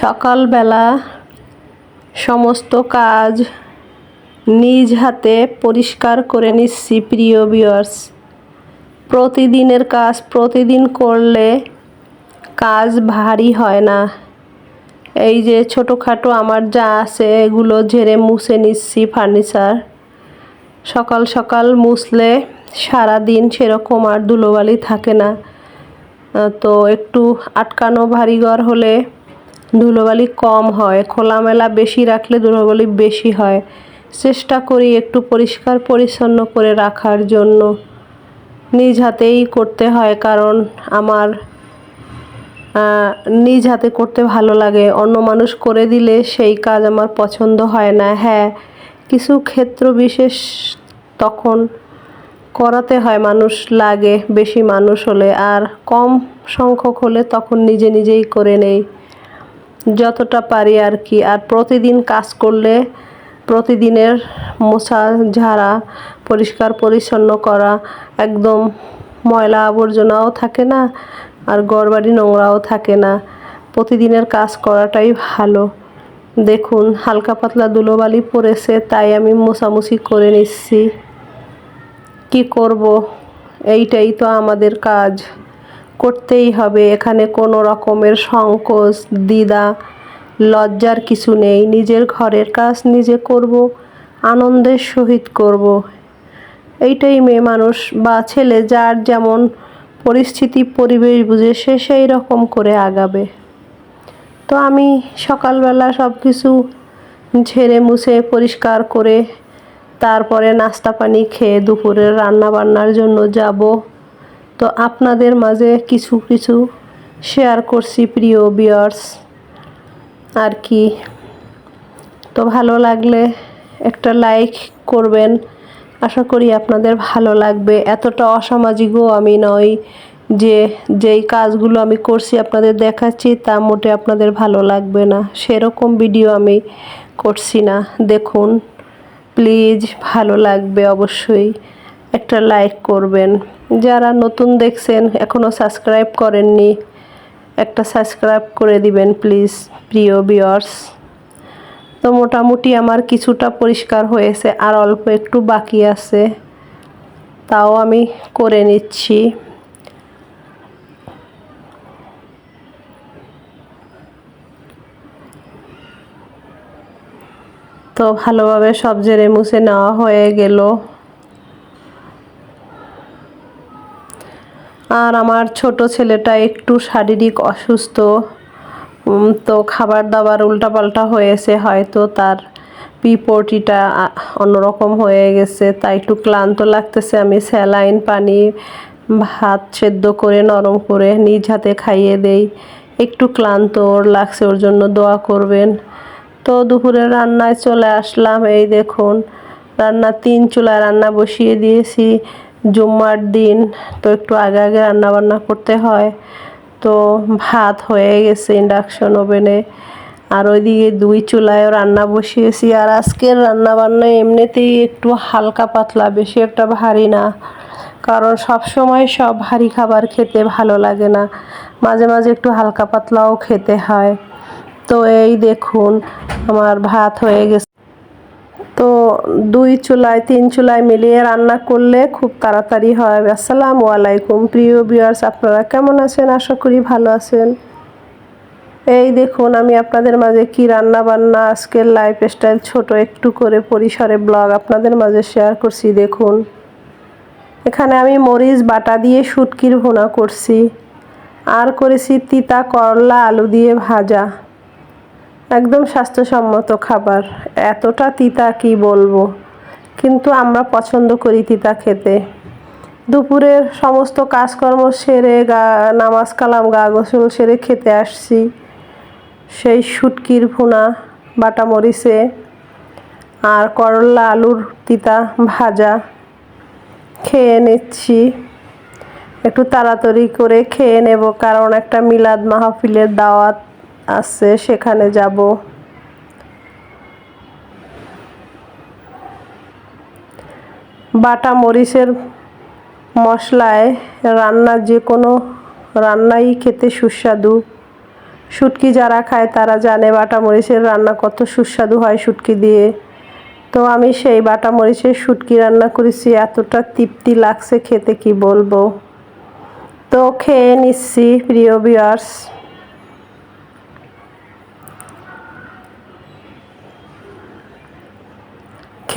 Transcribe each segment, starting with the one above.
সকালবেলা সমস্ত কাজ নিজ হাতে পরিষ্কার করে নিচ্ছি, প্রিয় বিয়ার্স প্রতিদিনের কাজ, প্রতিদিন করলে কাজ ভারী হয় না। এই যে ছোটোখাটো আমার যা আছে, এগুলো ঝেড়ে মুছে নিচ্ছি ফার্নিচার সকাল সকাল মুছলে সারা দিন সেরকম আর ধুলোবালি থাকে না। তো একটু আটকানো ভারী ঘর হলে ধুলোবালি কম হয়, খোলামেলা বেশি রাখলে ধুলোবালি বেশি হয়। চেষ্টা করি একটু পরিষ্কার পরিচ্ছন্ন করে রাখার জন্য। নিজ হাতেই করতে হয় কারণ আমার নিজ হাতে করতে ভালো লাগে। অন্য মানুষ করে দিলে সেই কাজ আমার পছন্দ হয় না। হ্যাঁ কিছু ক্ষেত্র বিশেষ তখন করাতে হয়, মানুষ লাগে, বেশি মানুষ হলে। আর কম সংখ্যক হলে তখন নিজে নিজেই করে নেই। যতটা পারি আর কি। আর প্রতিদিন কাজ করলে প্রতিদিনের মোছা, ঝাড়া, পরিষ্কার, পরিচ্ছন্ন করা, একদম ময়লা আবর্জনাও থাকে না আর গড়বাড়ি নোংরাও থাকে না। প্রতিদিনের কাজ করাটাই ভালো। দেখুন, হালকা পাতলা ধুলোবালি পড়েছে, তাই আমি মোছামুছি করে নিচ্ছি। কি করব? এইটাই তো আমাদের কাজ। করতেই হবে। এখানে কোনো রকমের সংকোচ, দ্বিধা, লজ্জার কিছু নেই। নিজের ঘরের কাজ নিজে করব, আনন্দের সহিত করব। এইটাই মেয়ে মানুষ বা ছেলে যার যেমন পরিস্থিতি, পরিবেশ বুঝে সে সেই রকম করে আগাবে। তো আমি সকালবেলা সব কিছু ঝেড়ে মুছে পরিষ্কার করে তারপরে নাস্তা পানি খেয়ে দুপুরের রান্না বান্নার জন্য যাব। তো আপনাদের মাঝে কিছু কিছু শেয়ার করছি প্রিয় বিয়ার্স আর কি? তো ভালো লাগলে একটা লাইক করবেন। আশা করি আপনাদের ভালো লাগবে। এতটা অসামাজিকও আমি নই যে, যেই কাজগুলো আমি করছি আপনাদের দেখাচ্ছি, তা মোটে আপনাদের ভালো লাগবে না। সেরকম ভিডিও আমি করছি না। দেখুন প্লিজ ভালো লাগবে অবশ্যই। একটা লাইক করবেন। যারা নতুন দেখছেন এখনও সাবস্ক্রাইব করেননি, একটা সাবস্ক্রাইব করে দিবেন প্লিজ প্রিয় বিয়ার্স তো মোটামুটি আমার কিছুটা পরিষ্কার হয়েছে, আর অল্প একটু বাকি আছে। তাও আমি করে নিচ্ছি। তো ভালোভাবে সব জেরে মুছে নেওয়া হয়ে গেল। আর আমার ছোট ছেলেটা একটু শারীরিক অসুস্থ। তো খাবার দাবার উল্টাপাল্টা হয়েছে, হয়তো তার পিপটিটা অন্যরকম হয়ে গেছে। তাই একটু ক্লান্ত লাগতেছে, আমি স্যালাইন পানি, ভাত সেদ্ধ করে, নরম করে নিজ হাতে খাইয়ে দেই। একটু ক্লান্ত ওর লাগছে, ওর জন্য দোয়া করবেন। তো দুপুরে রান্নায় চলে আসলাম, এই দেখুন। রান্না তিন চুলায় রান্না বসিয়ে দিয়েছি। জুম্মার দিন, তো একটু আগে আগে রান্নাবান্না করতে হয়। তো ভাত হয়ে গেছে ইন্ডাকশন ওভেনে আর ওইদিকে দুই চুলায়ও রান্না বসিয়েছি। আর আজকের রান্না বান্না এমনিতেই একটু হালকা পাতলা, বেশি একটা ভারী না। কারণ সব সময় সব ভারী খাবার খেতে ভালো লাগে না। মাঝে মাঝে একটু হালকা পাতলাও খেতে হয়। তো এই দেখুন, আমার ভাত হয়ে গেছে। তো দুই চুলায় তিন চুলায় মিলিয়ে রান্না করলে খুব তাড়াতাড়ি হয়। আসসালামু আলাইকুম। প্রিয় ভিউয়ার্স আপনারা কেমন আছেন? আশা করি ভালো আছেন। এই দেখুন, আমি আপনাদের মাঝে কি রান্না বান্না, আজকের লাইফ স্টাইল ছোট একটু করে পরিসরে ব্লগ আপনাদের মাঝে শেয়ার করছি, দেখুন। এখানে আমি মরিচ বাটা দিয়ে শুটকির ভুনা করছি। আর করেছি তিতা করলা আলু দিয়ে ভাজা। একদম স্বাস্থ্যসম্মত খাবার। এতটা তিতা কি বলব? কিন্তু আমরা পছন্দ করি তিতা খেতে। দুপুরের সমস্ত কাজকর্ম সেরে গা, নামাজ কালাম, গা গোসল সেরে খেতে আসছি। সেই শুটকির ভুনা, বাটা মরিচে আর করলা, আলুর তিতা ভাজা খেয়ে নিচ্ছি। একটু তাড়াতাড়ি করে খেয়ে নেব, কারণ একটা মিলাদ মাহফিলের দাওয়াত আছে, সেখানে যাব। বাটা মরিচের মশলায় রান্না যে কোনো রান্নাই খেতে সুস্বাদু। শুটকি যারা খায় তারা জানে বাটা মরিচের রান্না কত সুস্বাদু হয় শুটকি দিয়ে। তো আমি সেই বাটা মরিচের শুটকি রান্না করেছি, এতটা তৃপ্তি লাগছে খেতে, কি বলব? তো খেয়ে নিচ্ছি, প্রিয় বিয়ার্স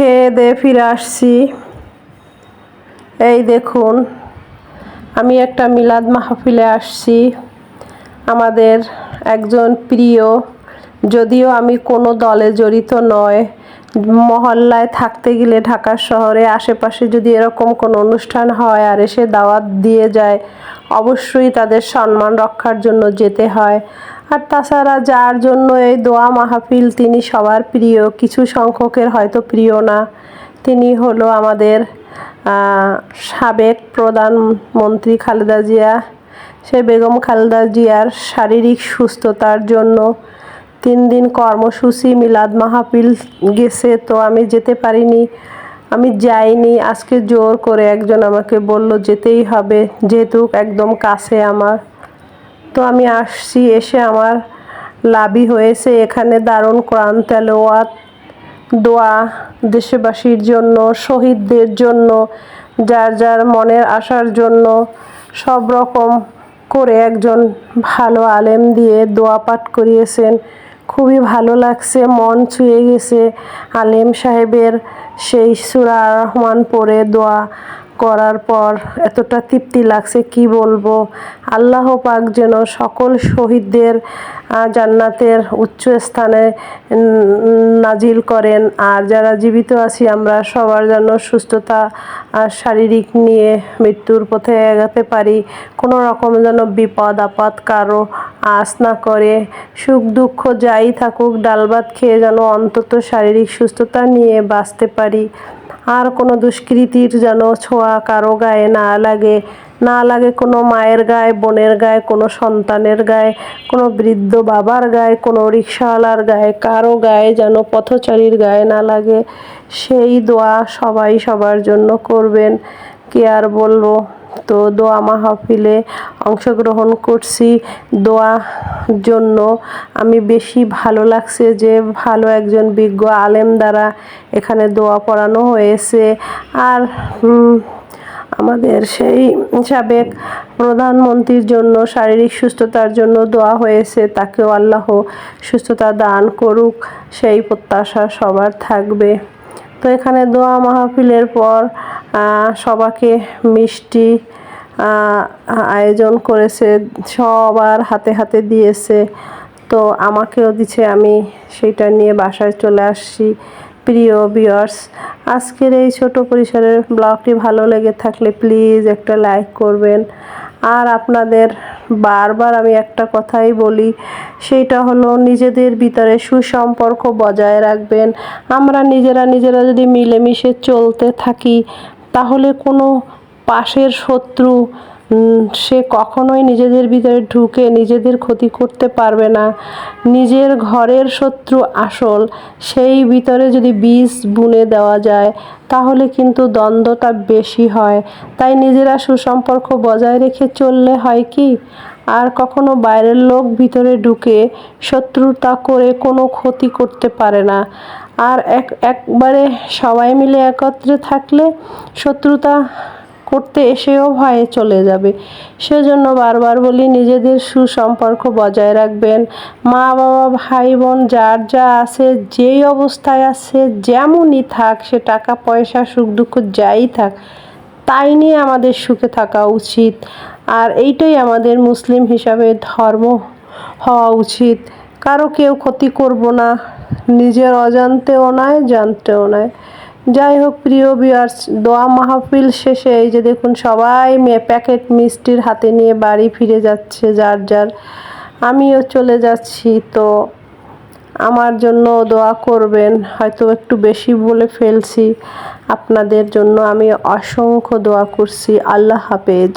খেয়ে দিয়ে ফিরে আসছি। এই দেখুন, আমি একটা মিলাদ মাহফিলে আসছি। আমাদের একজন প্রিয়, যদিও আমি কোনো দলে জড়িত নয়। মহল্লায় থাকতে গেলে ঢাকা শহরে আশেপাশে যদি এরকম কোনো অনুষ্ঠান হয় আর এসে দাওয়াত দিয়ে যায়, অবশ্যই তাদের সম্মান রক্ষার জন্য যেতে হয়। আর তাছাড়া যার জন্য এই দোয়া মাহফিল তিনি সবার প্রিয়, কিছু সংখ্যকের হয়তো প্রিয় না। তিনি হলো আমাদের সাবেক প্রধানমন্ত্রী খালেদা জিয়া। সে বেগম খালেদা জিয়ার শারীরিক সুস্থতার জন্য তিন দিন কর্মসূচি, মিলাদ মাহফিল গেছে। তো আমি যেতে পারিনি, আমি যাইনি। আজকে জোর করে একজন আমাকে বলল, যেতেই হবে। যেহেতু একদম কাছে আমার। তো আমি আসছি, এসে আমার লাভই হয়েছে। এখানে দারুণ কোরআন তেলোয়াত দোয়া দেশবাসীর জন্য, শহীদদের জন্য, যার যার মনের আশার জন্য, সব রকম করে একজন ভালো আলেম দিয়ে দোয়া পাঠ করিয়েছেন। খুবই ভালো লাগছে, মন ছুঁয়ে গেছে। আলেম সাহেবের সেই সুরা রহমান পড়ে দোয়া করার পর এতটা তৃপ্তি লাগছে, কি বলব? আল্লাহ পাক যেন সকল শহীদদের জান্নাতের উচ্চ স্থানে নাজিল করেন। আর যারা জীবিত আছি, আমরা সবার যেন সুস্থতা শারীরিক নিয়ে মৃত্যুর পথে এগাতে পারি। কোনো রকম যেন বিপদ, আপদ কারও আস না করে। সুখ, দুঃখ যাই থাকুক ডাল ভাত খেয়ে যেন অন্তত শারীরিক সুস্থতা নিয়ে বাঁচতে পারি। আর কোনো দুষ্কৃতির যেন ছোঁয়া কারও গায়ে না লাগে। না লাগে কোনো মায়ের গায়ে, বোনের গায়ে, কোনো সন্তানের গায়ে, কোনো বৃদ্ধ বাবার গায়ে, কোনো রিক্সাওয়ালার গায়ে, কারও গায়ে যেন পথচারীর গায়ে না লাগে। সেই দোয়া সবাই সবার জন্য করবেন। কে আর বলব? তো দোয়া মাহফিলে অংশগ্রহণ করছি। দোয়া জন্য আমি বেশি ভালো লাগছে যে ভালো একজন বিজ্ঞ আলেম দ্বারা এখানে দোয়া পড়ানো হয়েছে। আর আমাদের সেই সাবেক প্রধানমন্ত্রীর জন্য শারীরিক সুস্থতার জন্য দোয়া হয়েছে। তাকেও আল্লাহ সুস্থতা দান করুক, সেই প্রত্যাশা সবার থাকবে। তো এখানে দোয়া মাহফিলের পর সবাকে মিষ্টি আয়োজন করেছে, সবার হাতে হাতে দিয়েছে। তো আমাকেও দিছে, আমি সেটা নিয়ে বাসায় চলে আসছি। প্রিয় বিয়ার্স আজকের এই ছোট পরিসরের ব্লগটি ভালো লেগে থাকলে প্লিজ একটা লাইক করবেন। আর আপনাদের বারবার আমি একটা কথাই বলি সেইটা হলো নিজেদের ভিতরে সুসম্পর্ক বজায় রাখবেন। আমরা নিজেরা নিজেরা যদি মিলেমিশে চলতে থাকি তাহলে কোনো পাশের শত্রু সে কখনোই নিজেদের ভিতরে ঢুকে নিজেদের ক্ষতি করতে পারবে না। নিজের ঘরের শত্রু আসল, সেই ভিতরে যদি বীজ বুনে দেওয়া যায়, তাহলে কিন্তু দ্বন্দ্বটা বেশি হয়। তাই নিজেরা সুসম্পর্ক বজায় রেখে চললে হয় কি? আর কখনো বাইরের লোক ভিতরে ঢুকে শত্রুতা করে কোনো ক্ষতি করতে পারে না। আর এক, একবারে সবাই মিলে একত্রে থাকলে শত্রুতা করতে এসেও ভয়ে চলে যাবে। সেজন্য বারবার বলি, নিজেদের সুসম্পর্ক বজায় রাখবেন। মা বাবা ভাই বোন যার যা আছে, যেই অবস্থায় আছে, যেমনই থাক, সে টাকা, পয়সা, সুখ, দুঃখ, যাই থাক, তাই নিয়ে আমাদের সুখে থাকা উচিত। আর এইটাই আমাদের মুসলিম হিসাবে ধর্ম হওয়া উচিত। কারও কেউ ক্ষতি করব না। নিজের অজান্তেও নয় জানতেও নয় যাই হোক, প্রিয় বিয়ার্স দোয়া মাহফিল শেষে এই যে দেখুন সবাই মেয়ে প্যাকেট মিষ্টির হাতে নিয়ে বাড়ি ফিরে যাচ্ছে যার যার। আমিও চলে যাচ্ছি, তো আমার জন্য দোয়া করবেন, হয়তো একটু বেশি বলে ফেলছি। আপনাদের জন্য আমি অসংখ্য দোয়া করছি। আল্লাহ হাফেজ।